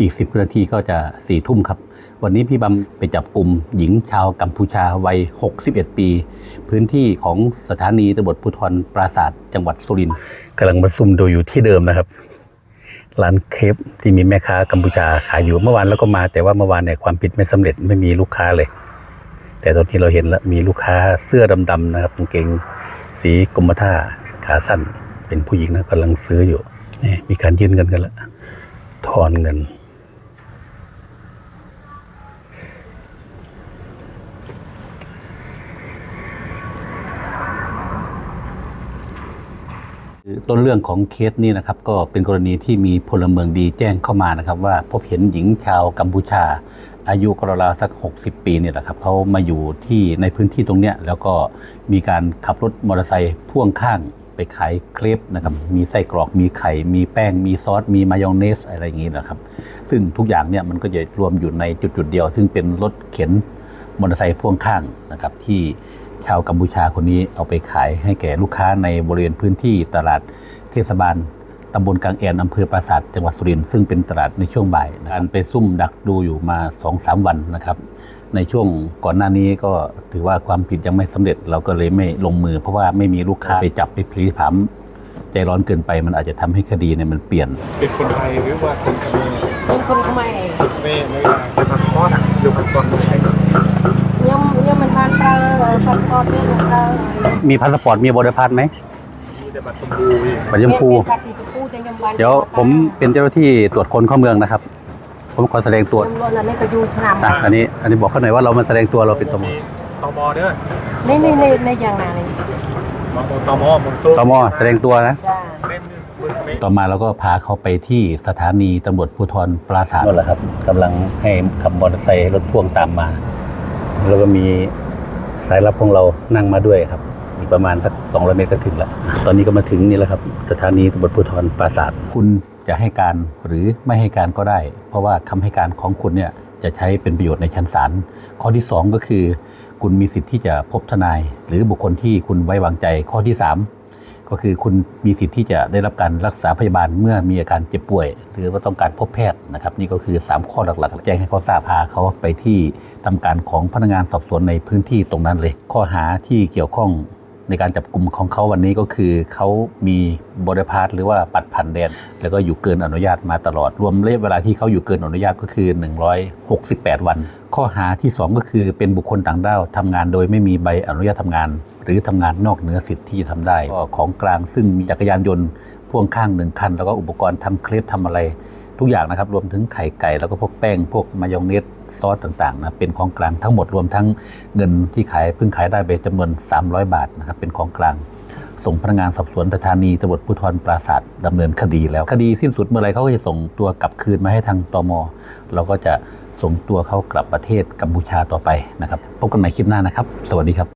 อีก 10นาทีก็จะสี่ทุ่มครับ วันนี้พี่บำไปจับกลุ่มหญิงชาวกัมพูชาวัย 61 ปี พื้นที่ของสถานีตำรวจภูธรปราศาสตร์จังหวัดสุรินทร์กำลังมาซุ่มดูอยู่ที่เดิมนะครับ ร้านเคฟที่มีแม่ค้ากัมพูชาขายอยู่เมื่อวานแล้วก็มาแต่ว่าเมื่อวานเนี่ยความผิดไม่สำเร็จไม่มีลูกค้าเลย แต่ตอนนี้เราเห็นแล้วมีลูกค้าเสื้อดำๆนะครับกางเกงสีกรมท่าขาสั้น เป็นผู้หญิงนะกำลังซื้ออยู่นี่มีการยื่นเงินกันแล้วทอนเงิน ต้นเรื่องของเคสนี้นะครับก็เป็นกรณีที่มีพลเมืองดีแจ้งเข้ามานะครับ ว่าพบเห็นหญิงชาวกัมพูชา อายุกราวสัก 60 ปีเนี่ยแหละครับเขามาอยู่ที่ในพื้นที่ตรงเนี้ยแล้วก็มีการขับรถมอเตอร์ไซค์พ่วงข้างไปขายเครปนะครับมีไส้กรอกมีไข่ มีแป้ง มีซอส มีมายองเนสอะไรอย่างนี้นะครับ ซึ่งทุกอย่างเนี่ยมันก็จะรวมอยู่ในจุดๆเดียว ซึ่งเป็นรถเข็นมอเตอร์ไซค์พ่วงข้างนะครับที่ ชาวกัมพูชาคนนี้เอาไปขายให้แก่ลูกค้าในบริเวณพื้นที่ตลาดเทศบาลตำบลกลางแอนอำเภอปราสาทจังหวัดสุรินทร์ซึ่งเป็นตลาดในช่วงบ่ายการไปซุ่มดักดูอยู่มา2อสวันนะครับ ในช่วงก่อนหน้านี้ก็ถือว่าความผิดยังไม่สำเร็จเราก็เลยไม่ลงมือ เพราะว่าไม่มีลูกค้าไปจับไปพลีผามใจร้อนเกินไปมันอาจจะทำให้คดีเนี่ยมันเปลี่ยน เป็นคนไทยหรือว่าคนเขมรเป็นคนเขมรคนเขมรไม่ได้เพราะอยู่กับคนไทย มีพาสปอร์ตมีบัอดพัสไหมมีแตบัตรชมพูพี่บัตรชมพูเดี๋ยวผมเป็นเจ้าหน้าที่ตรวจคนเข้าเมืองนะครับ ผมขอแสดงตัวอะอันนี้ อันนี้บอกเขาหน่อยว่าเรามาแสดงตัวเราเป็นตมตมเด้อในในในในอย่างไรบางคนตมางตัวตมแสดงตัวนะ ต่อมาเราก็พาเขาไปที่สถานีตำรวจภูธรปราสาทนั่นแหละครับกำลังให้ขับมอเตอร์ไซค์รถพ่วงตามมา แล้วก็มีสายลับของเรานั่งมาด้วยครับ อีกประมาณสัก 200 เมตรก็ถึงแล้วอะตอนนี้ก็มาถึงนี่แล้วครับ สถานีตำรวจภูธรปราสาทคุณจะให้การหรือไม่ให้การก็ได้ เพราะว่าคำให้การของคุณเนี่ยจะใช้เป็นประโยชน์ในชั้นศาล ข้อที่ 2 ก็คือ คุณมีสิทธิ์ที่จะพบทนาย หรือบุคคลที่คุณไว้วางใจ ข้อที่ 3 ก็คือคุณมีสิทธิ์ที่จะได้รับการรักษาพยาบาลเมื่อมีอาการเจ็บป่วย หรือว่าต้องการพบแพทย์นะครับ นี่ก็คือ 3 ข้อหลักๆ แจ้งให้เขาทราบพาเขาไปที่ทำการของพนักงานสอบสวนในพื้นที่ตรงนั้นเลย ข้อหาที่เกี่ยวข้อง ในการจับกลุ่มของเขาวันนี้ก็คือเขามีบริพาสหรือว่าปัดผ่านแดน แล้วก็อยู่เกินอนุญาตมาตลอด รวมระยะเวลาที่เขาอยู่เกินอนุญาตก็คือ 168 วัน ข้อหาที่ 2 ก็คือเป็นบุคคลต่างด้าวทำงานโดยไม่มีใบอนุญาตทำงาน หรือทำงานนอกเหนือสิทธิ์ที่จะทำได้ก็ของกลางซึ่งมีจักรยานยนต์พ่วงข้างหนึ่งคัน แล้วก็อุปกรณ์ทำเครปทำอะไร ทุกอย่างนะครับรวมถึงไข่ไก่ แล้วก็พวกแป้งพวกมายองเนส ซอสต่างๆนะเป็นของกลางทั้งหมดรวมทั้งเงินที่ขายเพิ่งขายได้ไปจำนวน 300 บาทนะครับเป็นของกลาง ส่งพนักงานสอบสวนสถานีตำรวจภูธรปราศาสตร์ดำเนินคดีแล้วคดีสิ้นสุดเมื่อไรเขาก็จะส่งตัวกลับคืนมาให้ทางตมเราก็จะส่งตัวเขากลับประเทศกัมพูชาต่อไปนะครับพบกันใหม่คลิปหน้านะครับ สวัสดีครับ